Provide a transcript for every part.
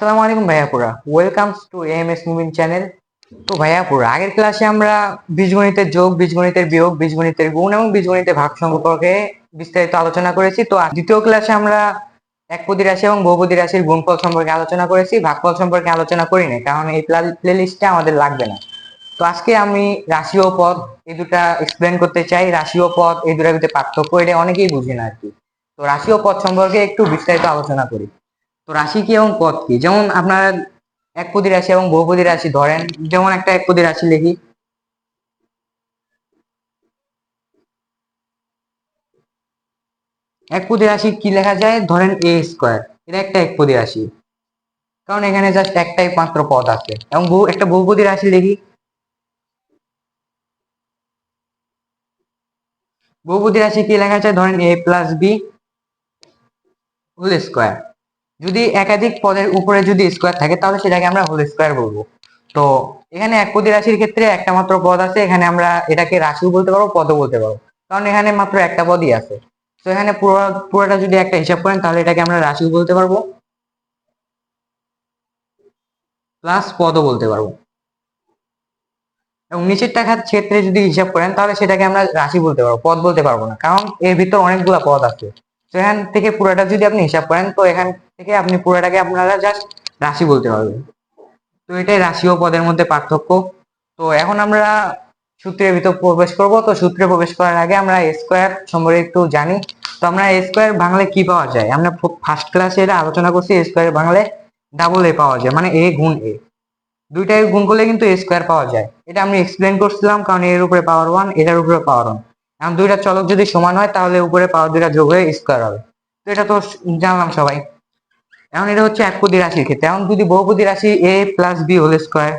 আসসালামু আলাইকুম ভাইয়াপুরা। Welcome to M S moving channel তো ভাইয়াপুরা, আগের ক্লাসে আমরা বীজগণিতের যোগ, বীজগণিতের বিয়োগ, বীজগণিতের গুণ এবং বীজগণিতের ভাগ সম্পর্কে বিস্তারিত আলোচনা করেছি। তো দ্বিতীয় ক্লাসে আমরা একপদী রাশি এবং বহুপদী রাশির গুণফল সম্পর্কে আলোচনা করেছি। ভাগফল সম্পর্কে আলোচনা করি করিনি কারণ এই প্লে লিস্টে আমাদের লাগবে না। তো আজকে আমি রাশি ও পদ এই দুটা এক্সপ্লেন করতে চাই। রাশি ও পদ এই দুটার ভিতরে পার্থক্য, এটা অনেকেই বুঝে না আর কি। তো রাশি ও পদ সম্পর্কে একটু বিস্তারিত আলোচনা করি। তো রাশি কি এবং পদ কি? যেমন আপনারা একপদী রাশি এবং বহুপদী রাশি ধরেন, যেমন একটা এক একপদী রাশি লিখি। একপদী রাশি কি লেখা যায়? ধরেন এ স্কোয়ার এটা একটা এক একপদী রাশি। কারণ এখানে জাস্ট একটাই মাত্র পদ আছে। এবং বহু, একটা বহুপদী রাশি লিখি। বহুপদী রাশি কি লেখা যায়? ধরেন A plus B whole square যদি একাধিক পদের উপরে যদি স্কোয়ার থাকে, তাহলে সেটাকে আমরা হোল স্কোয়ার বলব। তো এখানে একপদী রাশির ক্ষেত্রে একটা মাত্র পদ আছে, এখানে আমরা এটাকে রাশিও বলতে পারব, পদও বলতে পারব। কারণ এখানে মাত্র একটা পদই আছে। তো এখানে পুরো, পুরোটা যদি একটা হিসাব করেন, তাহলে এটাকে আমরা রাশিও বলতে পারব। প্লাস পদও বলতে পারব। এবং নিচের টাকার ক্ষেত্রে যদি হিসাব করেন, তাহলে সেটাকে আমরা রাশি বলতে পারব, পদ বলতে পারব না। কারণ এর ভিতর অনেকগুলা পদ আছে। তো এখান থেকে পুরাটা যদি আপনি হিসাব করেন, তো এখান থেকে আপনি পুরাটাকে আপনারা জাস্ট রাশি বলতে পারবেন। তো এটাই রাশি ও পদের মধ্যে পার্থক্য। তো এখন আমরা সূত্রের ভিতর প্রবেশ করব। তো সূত্রে প্রবেশ করার আগে আমরা স্কোয়ার সম্পর্কে একটু জানি। তো আমরা স্কোয়ার বাংলায় কি পাওয়া যায়? আমরা ফার্স্ট ক্লাসে এটা আলোচনা করছি স্কোয়ার বাংলায় ডাবল এ পাওয়া যায় মানে এ গুণ এ দুইটাই গুণ করলে কিন্তু স্কোয়ার পাওয়া যায়। এটা আমি এক্সপ্লেন করছিলাম, কারণ এর উপরে পাওয়ার ওয়ান এটার উপরে পাওয়ার ওয়ান এখন দুইটা চলক যদি সমান হয়, তাহলে উপরে পাওয়ার দুইটা যোগ হয়ে স্কোয়ার হবে। তো এটা তো জানলাম সবাই। এখন এটা হচ্ছে একপদী রাশির ক্ষেত্রে। এখন যদি বহুপদী রাশি A plus B whole square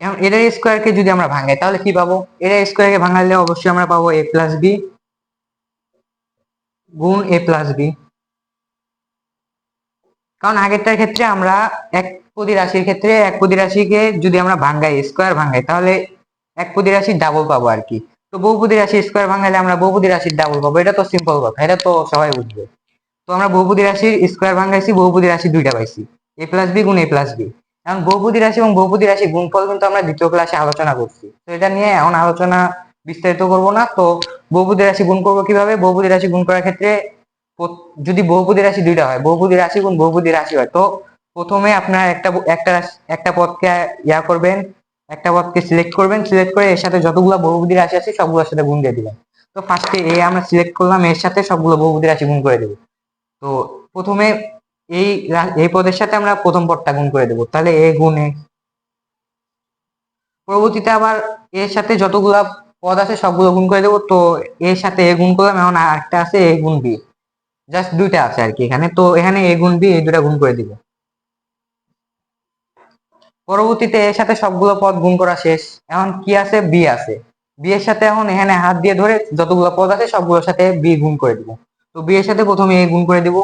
এখন এটার স্কোয়ারকে যদি আমরা ভাঙাই, তাহলে কি পাবো? এটার স্কোয়ারকে ভাঙালে অবশ্যই আমরা পাবো এ প্লাস বি গুণ এ প্লাস বি কারণ আগেরটার ক্ষেত্রে আমরা এক একপদী রাশির ক্ষেত্রে এক একপদী রাশিকে যদি আমরা ভাঙ্গাই স্কোয়ার ভাঙ্গাই তাহলে একপদী রাশির ডাবল পাবো আর কি। তো বহুপদী রাশি স্কোয়ার ভাঙালে আমরা বহুপদী রাশির ডাবল পাবো। এটা তো সিম্পল কথা, এটা তো সবাই বুঝবে। তো আমরা বহুপদী রাশির স্কোয়ার ভাঙাইছি, বহুপদী রাশি দুইটা পাইছি। এ প্লাস বি গুণ এ প্লাস বি এখন বহুপদী রাশি এবং বহুপদী রাশি গুণফল কিন্তু আমরা দ্বিতীয় ক্লাসে আলোচনা করছি। তো এটা নিয়ে এখন আলোচনা বিস্তারিত করব না। তো বহুপদী রাশি গুণ করব কীভাবে? বহুপদী রাশি গুণ করার ক্ষেত্রে যদি বহুপদী রাশি দুইটা হয়, বহুপদী রাশি গুণ বহুপদী রাশি হয়, তো প্রথমে আপনার একটা একটা একটা পদকে ইয়া করবেন। একটা পদকে সিলেক্ট করবেন সিলেক্ট করে এর সাথে যতগুলো বহুপদী রাশি আছে সবগুলোর সাথে গুণ দিয়ে দিবেন। তো ফার্স্টে এ আমরা সিলেক্ট করলাম, এর সাথে সবগুলো বহুপদী রাশি গুণ করে দেবো। তো প্রথমে এই এই পদের সাথে আমরা প্রথম পদটা গুণ করে দেবো। তাহলে এ গুণ পরবর্তীতে আবার এর সাথে যতগুলা পদ আছে সবগুলো গুণ করে দেবো। তো এর সাথে এ গুণ করলাম, এখন আরেকটা আছে এ গুণ বি জাস্ট দুইটা আছে আর কি এখানে। তো এখানে এ গুণ বি এই দুটা গুণ করে দিব। পরবর্তীতে এর সাথে সবগুলো পদ গুণ করা শেষ। এখন কি আছে? বি আছে। বি এর সাথে এখন এখানে হাত দিয়ে ধরে যতগুলো পদ আছে সবগুলোর সাথে বি গুণ করে দিব। তো বি এর সাথে প্রথমে এ গুণ করে দিব।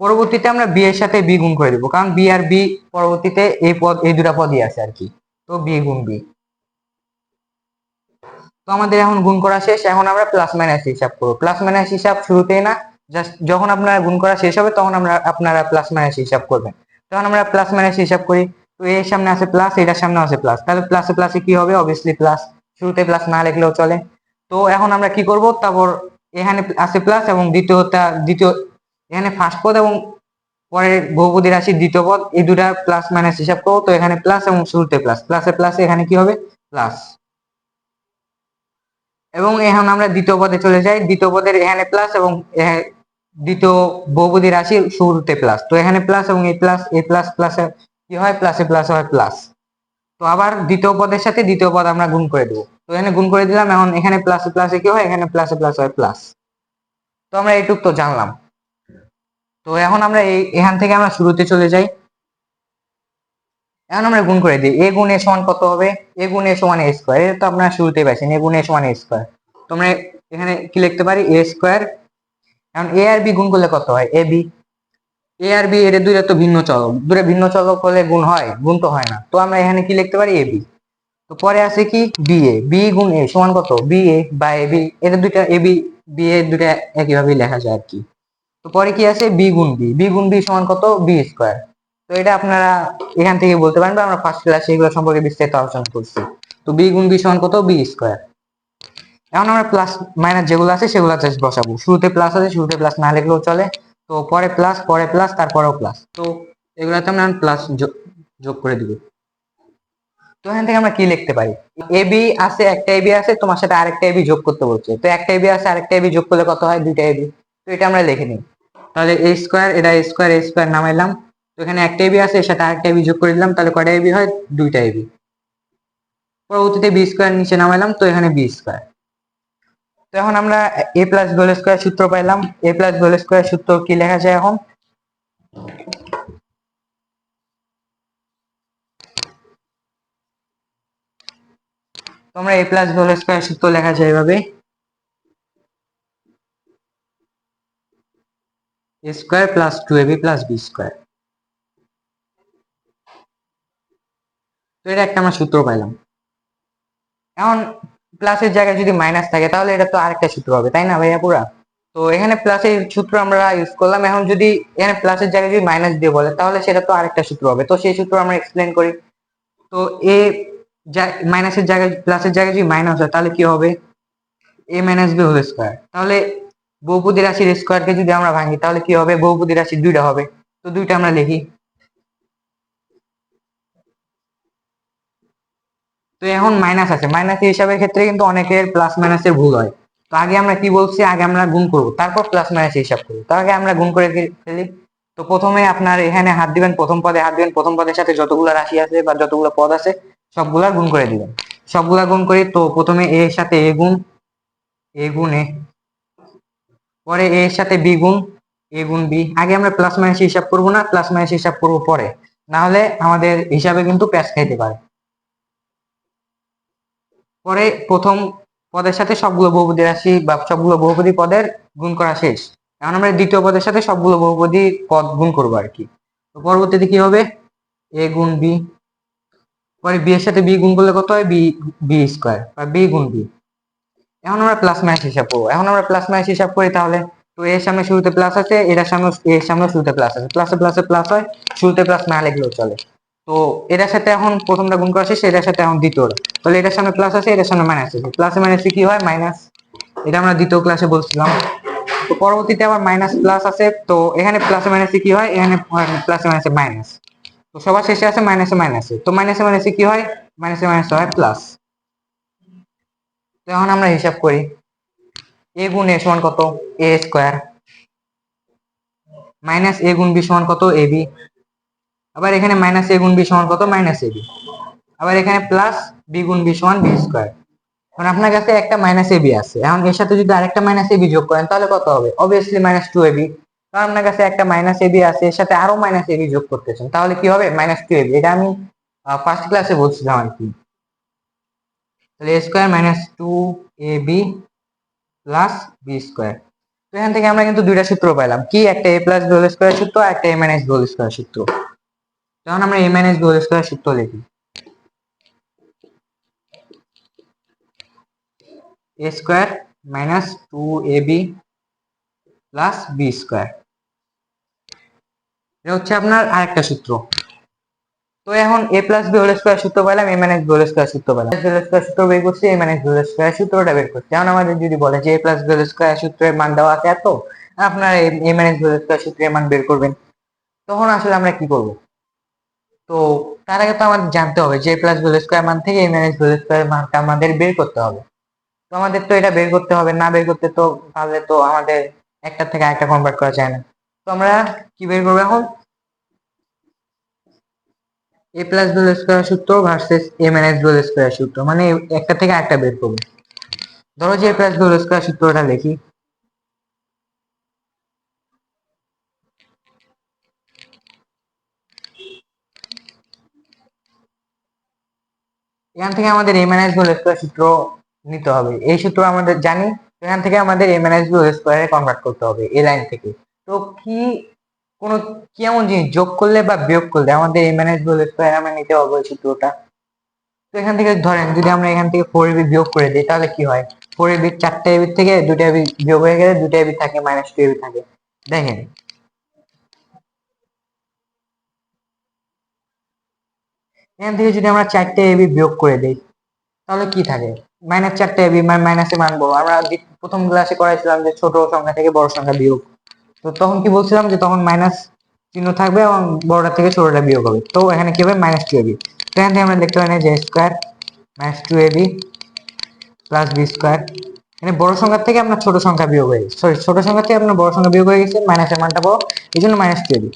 পরবর্তীতে আমরা বি এর সাথে বি গুণ করে দিব। কারণ বি আর বি পরবর্তীতে এই পদ, এই দুটা পদই আছে আর কি। তো বি গুণ বি। তো আমাদের এখন গুণ করা শেষ। এখন আমরা প্লাস মাইনাস হিসাব করব। প্লাস মাইনাস হিসাব শুরুতেই না জাস্ট যখন আপনারা গুণ করা শেষ হবে, তখন আমরা আপনারা প্লাস মাইনাস হিসাব করবেন। তখন আমরা প্লাস মাইনাস হিসাব করি, তো এর সামনে আছে প্লাস এটার সামনে আছে প্লাস তাহলে প্লাসে প্লাসে কি হবে? অবভিয়াসলি প্লাস শুরুতে প্লাস না লিখলেও চলে। তো এখন আমরা কি করব? তারপর এখানে আছে প্লাস এবং দ্বিতীয়টা, দ্বিতীয়, এখানে ফার্স্ট পদ এবং পরের বহুপদী রাশির দ্বিতীয় পদ, এই দুটা প্লাস মাইনাস হিসাব করব। তো এখানে প্লাস এবং শুরুতে প্লাস প্লাসে প্লাসে এখানে কি হবে? প্লাস এবং এখন আমরা দ্বিতীয় পদে চলে যাই। দ্বিতীয় পদের এখানে প্লাস এবং দ্বিতীয় বহুপদী রাশি শুরুতে প্লাস তো এখানে প্লাস এবং এই প্লাস এই প্লাস প্লাসে কি হয়? প্লাসে প্লাস হয় প্লাস তো আবার দ্বিতীয় পদের সাথে দ্বিতীয় পদ আমরা গুণ করে দেবো। তো এখানে গুণ করে দিলাম, এখন এখানে প্লাসে প্লাসে কি হয়? এখানে প্লাসে প্লাস হয় প্লাস তো আমরা এইটুক তো জানলাম। তো এখন আমরা এই, এখান থেকে আমরা শুরুতে চলে যাই। এখন আমরা গুণ করে দিই। এ গুণ এ সমান কত হবে? এ গুণ এ সমান এ স্কোয়ার এটা তো আপনারা শুরুতেই পাইছেন। এ গুণ এ সমান এ স্কোয়ার তোমরা এখানে কি লিখতে পারি? এ স্কোয়ার এখন এ আর বি গুণ করলে কত হয়? A B A R B এর দুইটা তো ভিন্ন চলক। দুটো ভিন্ন চলক হলে গুণ হয়? গুণ তো হয় না। তো আমরা এখানে কি লিখতে পারি? এ বি তো পরে আছে কি? বি এ বি গুণ এ সমান কত? বি এ বা এ বি এটা দুইটা এ বি বি এর দুটা একইভাবেই লেখা যায় আর কি। তো পরে কি আছে? বি গুণ বি বি গুণ বি সমান কত? বি স্কোয়ার তো এটা আপনারা এখান থেকে বলতে পারেন বা আমরা ফার্স্ট ক্লাসে এগুলো সম্পর্কে বিস্তারিত আলোচনা করছি। তো বি গুণ বি সমান কত? বি স্কোয়ার এখন আমরা প্লাস মাইনাস যেগুলো আছে সেগুলো জাস্ট বসাবো। শুরুতে প্লাস আছে, শুরুতে প্লাস না লিখলেও চলে। তো পরে প্লাস পরে প্লাস তারপরেও প্লাস তো এগুলাতে আমরা প্লাস যোগ করে দিব। তো এখান থেকে আমরা কি লিখতে পারি? এ বি আছে, একটা এবি আছে, তোমার সাথে আরেকটা এবি যোগ করতে বলছে। তো একটা এবি আছে, আরেকটা এবি যোগ করলে কত হয়? দুইটা এবি তো এটা আমরা লিখে নিই। তাহলে এ স্কোয়ার এটা এ স্কোয়ার এ স্কোয়ার নামাইলাম তো এখানে একটা এবি আছে, এর সাথে আরেকটা এবি যোগ করে দিলাম। তাহলে কয়টা এবি হয়? দুইটা এবি পরবর্তীতে বি স্কোয়ার নিচে নামাইলাম। তো এখানে বি স্কোয়ার তো এখন আমরা এ প্লাস গোল স্কোয়ার সূত্র পাইলাম। এ প্লাস গোল স্কোয়ার সূত্র কি লেখা যায় এখন? তোমরা এ প্লাস হোল স্কোয়ার সূত্র লেখা যায় এভাবে। A square plus two AB plus B square তো এটা একটা আমরা সূত্র পাইলাম। এখন প্লাসের জায়গায় যদি মাইনাস থাকে, তাহলে এটা তো আরেকটা সূত্র হবে, তাই না ভাইয়া পুরা? তো এখানে প্লাসের সূত্র আমরা ইউজ করলাম, এখন যদি এখানে প্লাসের জায়গায় যদি মাইনাস দিয়ে বলে, তাহলে সেটা তো আরেকটা সূত্র হবে। তো সেই সূত্র আমরা এক্সপ্লেন করি। তো এ মাইনাসের জায়গায় প্লাসের জায়গায় যদি মাইনাস হয়, তাহলে কি হবে? A minus B whole square তাহলে বহুপদী রাশির স্কোয়ারকে যদি আমরা ভাঙি, তাহলে কি হবে? বহুপদী রাশি দুইটা হবে। তো দুইটা আমরা লিখি। তো এখন মাইনাস আছে। মাইনাস হিসাবের ক্ষেত্রে কিন্তু অনেকের প্লাস মাইনাসের ভুল হয়। তো আগে আমরা কি বলছি? আগে আমরা গুণ করব। তারপর প্লাস মাইনাস হিসাব করব। তো আগে আমরা গুণ করে ফেলি তো প্রথমে আপনার এখানে হাত দিবেন, প্রথম পদে হাত দিবেন। প্রথম পদের সাথে যতগুলো রাশি আছে বা যতগুলো পদ আছে, সবগুলা গুণ করে দিবেন। সবগুলা গুণ করি তো প্রথমে এর সাথে এ গুণ এ গুণ, এ। পরে এর সাথে বি গুণ, এ গুণ, বি। আগে আমরা প্লাস মাইনাস হিসাব করব না প্লাস মাইনাস হিসাব করব পরে। না হলে আমাদের হিসাবে কিন্তু প্যাচ খাইতে পারে। পরে প্রথম পদের সাথে সবগুলো বহুপদী রাশি বা সবগুলো বহুপদী পদের গুণ করা শেষ। এখন আমরা দ্বিতীয় পদের সাথে সবগুলো বহুপদী পদ গুণ করব আর কি। তো পরবর্তীতে কি হবে? এ গুণ বি। পরে বি এর সাথে বি গুণ করলে কত হয়? B B square. বা বি গুণ বি। এখন আমরা প্লাস মাইনাস হিসাব করব। এখন আমরা প্লাস মাইনাস হিসাব করি তাহলে তো এর সামনে শুরুতে প্লাস আছে, এটার সামনে, এর সামনে শুরুতে প্লাস আছে। প্লাসে প্লাসে প্লাস হয়, শুরুতে প্লাস না লিখলেও চলে। তো এটার সাথে এখন প্রথমটা গুণ করা শেষ, এটার সাথে এখন দ্বিতীয়টা তাহলে এটার সামনে প্লাস আছে, এটার সামনে মাইনাস আছে। প্লাসে মাইনাসে কি হয়? মাইনাস এটা আমরা দ্বিতীয় ক্লাসে বলছিলাম। তো পরবর্তীতে আবার মাইনাস প্লাস আছে, তো এখানে প্লাসে মাইনাসে কি হয়? এখানে প্লাসে মাইনাসে মাইনাস তো সবার শেষে আছে মাইনাসে মাইনাসে তো মাইনাসে মাইনাসে কি হয়? মাইনাসে মাইনাসে হয় প্লাস তো এখন আমরা হিসাব করি। এ গুণ এ সমান কত? এ স্কোয়ার মাইনাস এ গুণ বি সমান কত? এ বি আবার এখানে মাইনাস এ গুণ বি সমান কত? মাইনাস এ বি আবার এখানে প্লাস বি গুণ বি সমান বি স্কোয়ার এখন আপনার কাছে একটা মাইনাস এ বি আছে। এখন এর সাথে যদি আরেকটা মাইনাস এ বি যোগ করেন, তাহলে কত হবে? Obviously minus two A B কারণ আপনার কাছে একটা মাইনাস এ এবি আছে, এর সাথে আরও মাইনাস এ এবি যোগ করতেছেন তাহলে কি হবে? মাইনাস টু এবি এটা আমি ফার্স্ট ক্লাসে বলছিলাম আর কি। তাহলে A square minus two A B plus B square তো এখান থেকে আমরা কিন্তু দুইটা সূত্র পাইলাম। কি? একটা A plus B whole square সূত্র আর একটা A minus B whole square সূত্র। তখন আমরা A minus B whole square সূত্র লিখি A square minus two A B plus B square এটা হচ্ছে আপনার আরেকটা সূত্র। তো এখন A plus B whole square সূত্র পেলাম A minus B whole square সূত্র পেলাম হোল স্কোয়ার সূত্র বের করছি A minus B whole square সূত্রটা বের করছি। এখন আমাদের যদি বলে যে A plus B whole square সূত্রের মান দেওয়া আছে এত, আপনারা A minus B whole square সূত্রের মান বের করবেন। তখন আসলে আমরা কি করব? তো তার আগে তো আমাদের জানতে হবে যে প্লাস হোল স্কোয়ার মান থেকে A minus B whole square মানটা আমাদের বের করতে হবে। তো আমাদের তো এটা বের করতে হবে, না বের করতে তো তাহলে তো আমাদের একটা থেকে একটা কনভার্ট করা যায় না। তো আমরা কি বের করব এখন? এ প্লাস বি স্কোয়ার সূত্র versus A minus B square সূত্র মানে একটা থেকে একটা বের করব। ধরো যে এ প্লাস বি স্কোয়ার সূত্রটা লিখি এখান থেকে আমাদের এ মাইনাস বি স্কোয়ার সূত্র নিতে হবে। এই সূত্র আমাদের জানি এখান থেকে আমাদের এম এন এস বি স্কোয়ারে কনভার্ট করতে হবে, এই লাইন থেকে। তো কি, কোন, কি এমন জিনিস যোগ করলে বা বিয়োগ করলে আমাদের M N S B square আমরা নিতে হবে ওই সূত্রটা? তো এখান থেকে ধরেন, যদি আমরা এখান থেকে ফোর বি বিয়োগ করে দিই, তাহলে কি হয়? ফোর এবি চারটে এবি থেকে দুটো এবি বিয়োগ হয়ে গেলে দুটো এবি থাকে মাইনাস টু এবি থাকে। দেখেন এখান থেকে যদি আমরা চারটে এবি বিয়োগ করে দিই, তাহলে কি থাকে? মাইনাস চারটে এবি মাইনাসে মানবো। আমরা প্রথম ক্লাসে করাইছিলাম যে ছোট সংখ্যা থেকে বড় সংখ্যা বিয়োগ। তো তখন কি বলছিলাম যে তখন মাইনাস চিহ্ন থাকবে এবং বড়টা থেকে ছোটটা বিয়োগ হবে। তো এখানে কি হবে? মাইনাস টু এবি তো এখান থেকে আমরা দেখতে পাই না যে square minus two AB plus B square মানে বড় সংখ্যা থেকে আপনার ছোট সংখ্যা বিয়োগ হয়ে সরি ছোট সংখ্যা থেকে আপনার বড় সংখ্যা বিয়োগ হয়ে গেছে। মাইনাসের মানটা বড় এই জন্য minus two AB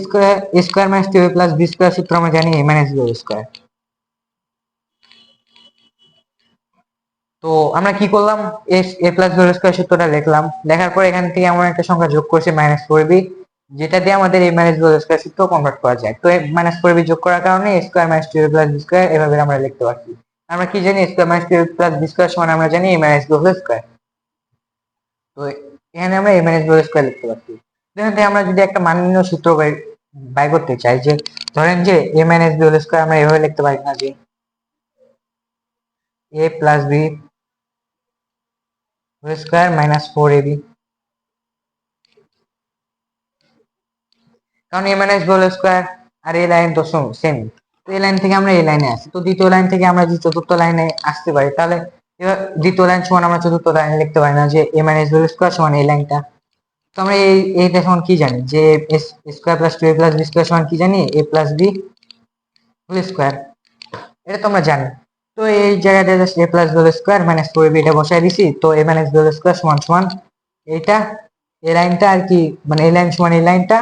square square minus AB plus B square সূত্র আমরা জানি এ মাইনাস বি স্কোয়ার তো আমরা কি করলাম? এ প্লাস বি স্কোয়ার সূত্রটা লিখলাম লেখার পর এখান থেকে এমন একটা সংখ্যা যোগ করছে মাইনাস ফোর বি যেটা দিয়ে আমাদের এই মাইনাস বি স্কোয়ার সূত্র কনভার্ট করা যায়। তো মাইনাস ফোর বি যোগ করার কারণে square minus two plus B square এভাবে আমরা লিখতে পারছি। আমরা কি জানি? Square minus two plus B square সমান আমরা জানি এ মাইনাস বি স্কোয়ার তো এখানে আমরা এ মাইনাস বি স্কোয়ার লিখতে পারছি। থেকে আমরা যদি একটা মান নির্ণয় সূত্র বাই করতে চাই যে, ধরেন যে এ মাইনাস বি স্কোয়ার আমরা এভাবে লিখতে পারি না যে A plus B whole square minus four AB কারণ এ মাইনাস হোল স্কোয়ার আর এই লাইন তো সেম তো এই লাইন থেকে আমরা এই লাইনে আসি। তো দ্বিতীয় লাইন থেকে আমরা যদি চতুর্থ লাইনে আসতে পারি, তাহলে এবার দ্বিতীয় লাইন সমান আমরা চতুর্থ লাইনে লিখতে পারি না যে এ মাইনাস হোল স্কোয়ার সমান এই লাইনটা তো আমরা এই এইটা সমান কি জানি? যে square plus two A plus B square সমান কি জানি? A plus B whole square. এটা তো আমরা জানি। তো এই জায়গাটা just A plus whole square minus four B এটা বসাই দিছি। তো এ মাইনাস হোল স্কোয়ার সমান সমান এইটা এই লাইনটা আর কি মানে এই লাইন সমান এই লাইনটা।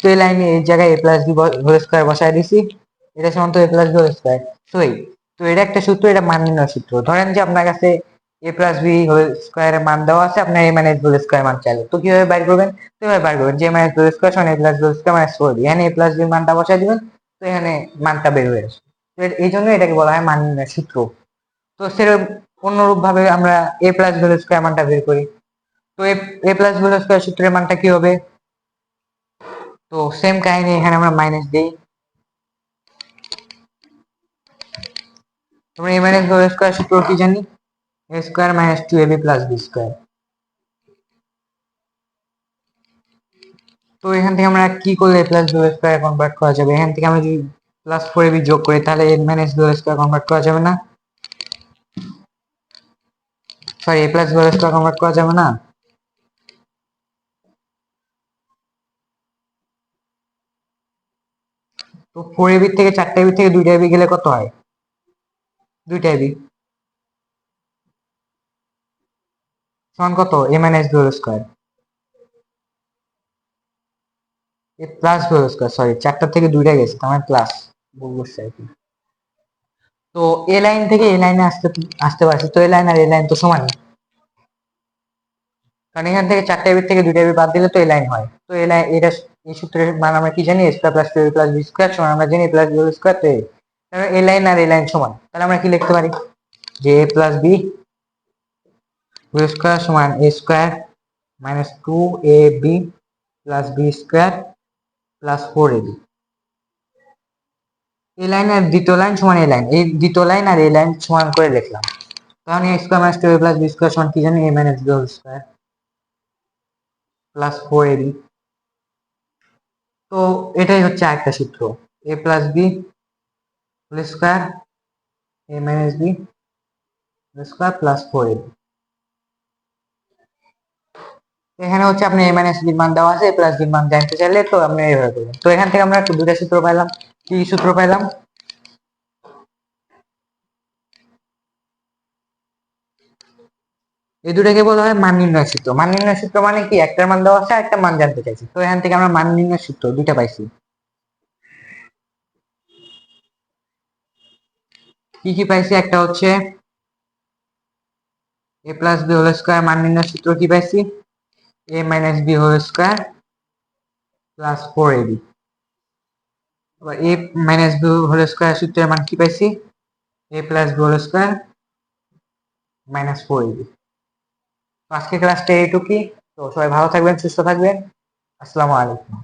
তো এই লাইনে এই জায়গায় A plus B whole square বসাই দিছি। এটা সমান তো এ প্লাস হোল স্কোয়ার। সই তো এটা একটা সূত্র, এটা মান নির্ণয় সূত্র। ধরেন যে আপনার কাছে এ প্লাস বি হোল স্কোয়ারের মান দেওয়া আছে আপনার এ মাইনাস হোল স্কোয়ার মান চাইলে। তো কীভাবে বাইর করবেন? তো এভাবে বাইর করবেন। যে মাইনাস হোল স্কোয়ার সমান A plus whole square minus four এখানে এ প্লাস বি মানটা বসাই দিবেন, তো এখানে মানটা বের হয়ে আসবে। তো এই জন্য এটাকে বলা হয় মান সূত্র। তো সেরকম অনুরূপ ভাবে আমরা এ প্লাস হোল স্কোয়ার মানটা বের করি। তো এ প্লাস হোল স্কোয়ার সূত্রের মানটা কি হবে? তো সেম কাহিনী এখানে আমরা মাইনাস দিই। তোমরা এ মাইনাস হোল স্কোয়ার সূত্র কি জানি? Square minus two AB plus B square তো এখান থেকে আমরা কি করলে প্লাস হোল স্কোয়ার কনভার্ট করা যাবে? এখান থেকে আমরা যদি প্লাস ফোর এবি যোগ করি, তাহলে A minus whole square convert করা যাবে না? Sorry A plus whole square convert করা যাবে না? তো ফোর এবি থেকে চারটা এবি থেকে দুইটা এবি গেলে কত হয়? দুইটা এবি সমান কত? A minus B whole square A plus B whole square sorry চারটা থেকে দুইটা গেছে মানে প্লাস ভুল করছে আর তো এ লাইন থেকে এ লাইনে আসতে আসতে পারছি। তো এ লাইন আর এ লাইন তো সমান। কারণ এখান থেকে চারটা এবি থেকে দুইটা এবি বাদ দিলে তো এ লাইন হয়। তো এ লাইন এটা এই সূত্রের মান আমরা কি জানি? Square plus two plus B square সমান, আমরা জানি প্লাস বি স্কোয়ার তো এ লাইন আর এ লাইন সমান। তাহলে আমরা কি লিখতে পারি? যে A plus B whole square সমান A square minus two A B plus B square plus four A B এই লাইন আর দ্বিতীয় লাইন সমান এই লাইন এই দ্বিতীয় লাইন আর এই লাইন সমান করে লিখলাম কারণ A square minus two A plus B square সমান কি জানি? A minus B whole square plus four A B তো এটাই হচ্ছে আরেকটা সূত্র। A plus B whole square A minus B whole square plus four A B এখানে হচ্ছে আপনি এ মাইনাস বির মান দেওয়া আছে প্লাস বির মান জানতে চাইলে তো আপনি এইভাবে করবেন। তো এখান থেকে আমরা একটু দুটা সূত্র পাইলাম। কি সূত্র পাইলাম? এই দুটাকে বলা হয় মান নির্ণয় সূত্র। মান নির্ণয় সূত্র মানে কি? একটার মান দেওয়া আছে একটা মান জানতে চাইছি। তো এখান থেকে আমরা মান নির্ণয় সূত্র দুইটা পাইছি। কি কি পাইছি? একটা হচ্ছে A plus B whole square মান নির্ণয় সূত্র কি পাইছি? A minus B whole square plus four A B আবার A minus B whole square সূত্রের মান কি পাইছি? A plus B whole square minus four A B আজকে ক্লাসটা এইটুকুই। তো সবাই ভালো থাকবেন, সুস্থ থাকবেন। আসসালামু আলাইকুম।